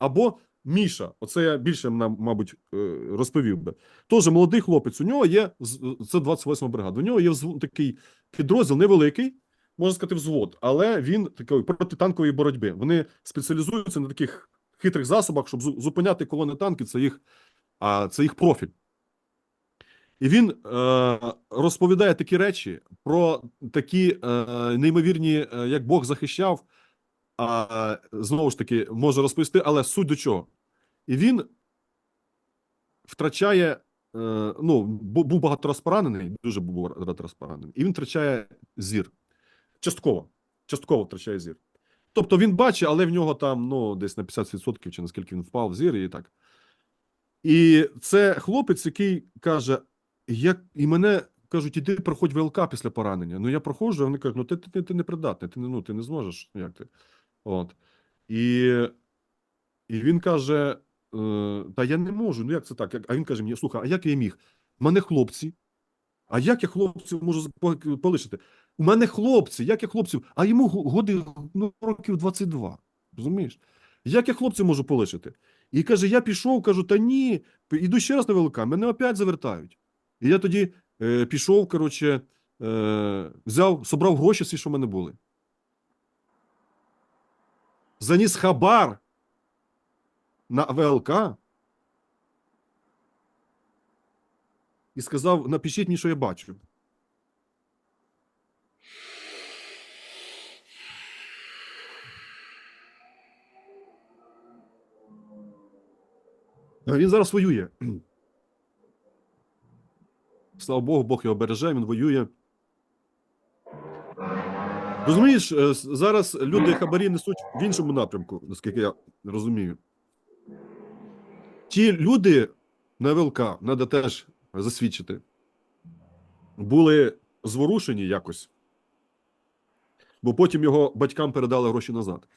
Або Міша, оце я більше нам, мабуть, е, розповів би. Теж молодий хлопець. У нього є це 28 бригада. У нього є такий підрозділ невеликий, можна сказати, взвод, але він такий протитанкової боротьби. Вони спеціалізуються на таких хитрих засобах, щоб зупиняти колони танків. Це їх, а, це їх профіль. І він е, розповідає такі речі про такі е, неймовірні, е, як Бог захищав. А знову ж таки може розповісти, але суть до чого? І він втрачає. е, Ну, був багато раз поранений, дуже був багато раз поранений, і він втрачає зір. Частково. Частково втрачає зір. Тобто він бачить, але в нього там ну, десь на 50% чи наскільки він впав в зір і так. І це хлопець, який каже: як і мене кажуть, іди проходь ВЛК після поранення. Ну я проходжу, а вони кажуть, ну ти, ти, ти не придатний, ти, ну, ти не зможеш. Як ти? От. І, і він каже: е, Та я не можу. Ну як це так? А він каже мені: слухай, а як я міг? У мене хлопці. А як я хлопців можу полишити? У мене хлопці, як я хлопців, а йому го- годи ну, років 22. Розумієш? Як я хлопців можу полишити? І каже: я пішов, кажу, та ні, іду ще раз на ВЛК, мене опять завертають. І я тоді е, пішов, коротше, е, взяв, собрав гроші всі, що в мене були. Заніс хабар на ВЛК і сказав: напишіть мені, що я бачу. Він зараз воює. Слава Богу, Бог його береже, він воює. Розумієш, е, зараз люди хабарі несуть в іншому напрямку, наскільки я розумію. Ті люди на ВЛК, треба теж засвідчити, були зворушені якось, бо потім його батькам передали гроші назад.